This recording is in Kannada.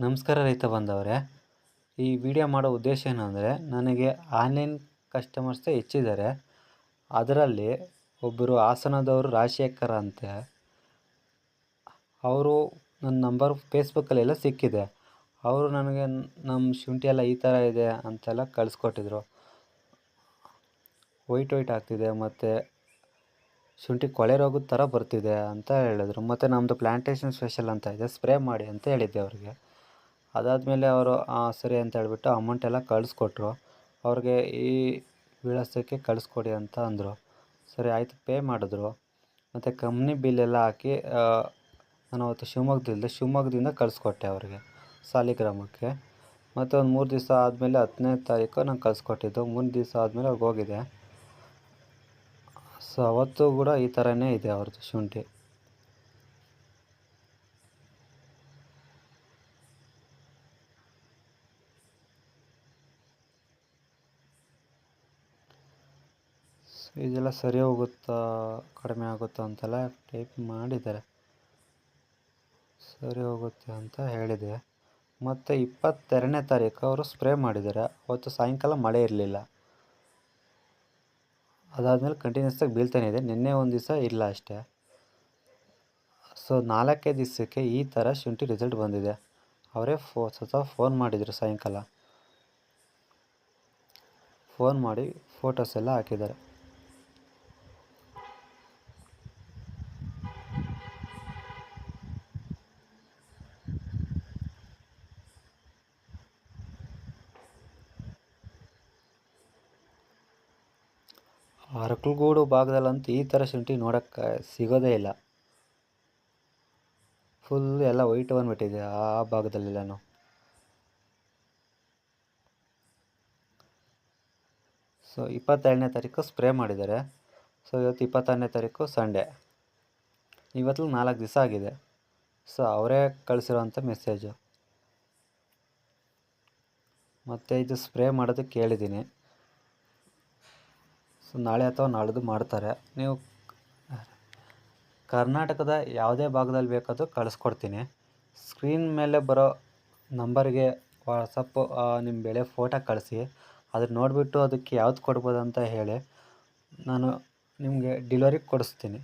ನಮಸ್ಕಾರ ರೈತ ಬಂದವರೇ. ಈ ವಿಡಿಯೋ ಮಾಡೋ ಉದ್ದೇಶ ಏನಂದರೆ, ನನಗೆ ಆನ್ಲೈನ್ ಕಸ್ಟಮರ್ಸೇ ಹೆಚ್ಚಿದ್ದಾರೆ. ಅದರಲ್ಲಿ ಒಬ್ಬರು ಹಾಸನದವರು ರಾಜಶೇಖರ ಅಂತೆ. ಅವರು ನನ್ನ ನಂಬರ್ ಫೇಸ್ಬುಕ್ಕಲ್ಲೆಲ್ಲ ಸಿಕ್ಕಿದೆ. ಅವರು ನನಗೆ ನಮ್ಮ ಶುಂಠಿ ಎಲ್ಲ ಈ ಥರ ಇದೆ ಅಂತೆಲ್ಲ ಕಳಿಸ್ಕೊಟ್ಟಿದ್ರು. ವೈಟ್ ವೈಟ್ ಆಗ್ತಿದೆ ಮತ್ತು ಶುಂಠಿ ಕೊಳೆ ರೋಗದ ಥರ ಬರ್ತಿದೆ ಅಂತ ಹೇಳಿದ್ರು. ಮತ್ತು ನಮ್ಮದು ಪ್ಲ್ಯಾಂಟೇಷನ್ ಸ್ಪೆಷಲ್ ಅಂತ ಇದೆ ಸ್ಪ್ರೇ ಮಾಡಿ ಅಂತ ಹೇಳಿದ್ದೆ ಅವ್ರಿಗೆ. ಅದಾದಮೇಲೆ ಅವರು ಸರಿ ಅಂತ ಹೇಳಿಬಿಟ್ಟು ಅಮೌಂಟ್ ಎಲ್ಲ ಕಳಿಸ್ಕೊಟ್ರು. ಅವ್ರಿಗೆ ಈ ವಿಳಾಸಕ್ಕೆ ಕಳಿಸ್ಕೊಡಿ ಅಂತ ಅಂದರು. ಸರಿ, ಆಯಿತು, ಪೇ ಮಾಡಿದ್ರು. ಮತ್ತು ಕಂಪ್ನಿ ಬಿಲ್ಲೆಲ್ಲ ಹಾಕಿ ನಾನು ಅವತ್ತು ಶಿವಮೊಗ್ಗದಲ್ಲಿದ್ದೆ. ಶಿವಮೊಗ್ಗದಿಂದ ಕಳಿಸ್ಕೊಟ್ಟೆ ಅವ್ರಿಗೆ ಸಾಲಿಗ್ರಾಮಕ್ಕೆ. ಮತ್ತು ಒಂದು ಮೂರು ದಿವಸ ಆದಮೇಲೆ ಹತ್ತನೇ ತಾರೀಕು ನಾನು ಕಳಿಸ್ಕೊಟ್ಟಿದ್ದು. ಮೂರು ದಿವಸ ಆದಮೇಲೆ ಅವ್ರಿಗೆ ಹೋಗಿದೆ. ಸೊ ಅವತ್ತು ಕೂಡ ಈ ಥರನೇ ಇದೆ ಅವ್ರದ್ದು ಶುಂಠಿ. ಇದೆಲ್ಲ ಸರಿ ಹೋಗುತ್ತಾ, ಕಡಿಮೆ ಆಗುತ್ತಾ ಅಂತೆಲ್ಲ ಟೈಪ್ ಮಾಡಿದ್ದಾರೆ. ಸರಿ ಹೋಗುತ್ತೆ ಅಂತ ಹೇಳಿದೆ. ಮತ್ತು ಇಪ್ಪತ್ತೆರಡನೇ ತಾರೀಕು ಅವರು ಸ್ಪ್ರೇ ಮಾಡಿದ್ದಾರೆ. ಅವತ್ತು ಸಾಯಂಕಾಲ ಮಳೆ ಇರಲಿಲ್ಲ. ಅದಾದಮೇಲೆ ಕಂಟಿನ್ಯೂಸಾಗಿ ಬೀಳ್ತಾನೆ ಇದೆ. ನಿನ್ನೆ ಒಂದು ದಿವಸ ಇಲ್ಲ ಅಷ್ಟೇ. ಸೊ ನಾಲ್ಕೇ ದಿವಸಕ್ಕೆ ಈ ಥರ ಶುಂಠಿ ರಿಸಲ್ಟ್ ಬಂದಿದೆ. ಅವರೇ ಫೋ, ಸ್ವತಃ ಫೋನ್ ಮಾಡಿದರು ಸಾಯಂಕಾಲ. ಫೋನ್ ಮಾಡಿ ಫೋಟೋಸ್ ಎಲ್ಲ ಹಾಕಿದ್ದಾರೆ. ಅರಕಲಗೂಡು ಭಾಗದಲ್ಲಂತೂ ಈ ಥರ ಶುಂಠಿ ನೋಡೋಕ್ಕೆ ಸಿಗೋದೇ ಇಲ್ಲ. ಫುಲ್ ಎಲ್ಲ ವೈಟ್ ಬಂದುಬಿಟ್ಟಿದೆ ಆ ಭಾಗದಲ್ಲೆಲ್ಲನೂ. ಸೊ ಇಪ್ಪತ್ತೆರಡನೇ ತಾರೀಕು ಸ್ಪ್ರೇ ಮಾಡಿದ್ದಾರೆ. ಸೊ ಇವತ್ತು ಇಪ್ಪತ್ತಾರನೇ ತಾರೀಕು ಸಂಡೇ ಇವತ್ತು ನಾಲ್ಕು ದಿವಸ ಆಗಿದೆ. ಸೊ ಅವರೇ ಕಳಿಸಿರೋವಂಥ ಮೆಸೇಜು ಮತ್ತು ಇದು ಸ್ಪ್ರೇ ಮಾಡೋದಕ್ಕೆ ಕೇಳಿದ್ದೀನಿ ಸೊ ನಾಳೆ ಅಥವಾ ನಾಳಿದ್ದು ಮಾಡ್ತಾರೆ. ನೀವು ಕರ್ನಾಟಕದ ಯಾವುದೇ ಭಾಗದಲ್ಲಿ ಬೇಕಾದರೂ ಕಳಿಸ್ಕೊಡ್ತೀನಿ. ಸ್ಕ್ರೀನ್ ಮೇಲೆ ಬರೋ ನಂಬರ್ಗೆ ವಾಟ್ಸಪ್ಪು ನಿಮ್ಮ ಬೆಳೆ ಫೋಟೋ ಕಳಿಸಿ. ಅದನ್ನ ನೋಡಿಬಿಟ್ಟು ಅದಕ್ಕೆ ಯಾವ್ದು ಕೊಡ್ಬೋದು ಅಂತ ಹೇಳಿ. ನಾನು ನಿಮಗೆ ಡಿಲಿವರಿ ಕೊಡಿಸ್ತೀನಿ.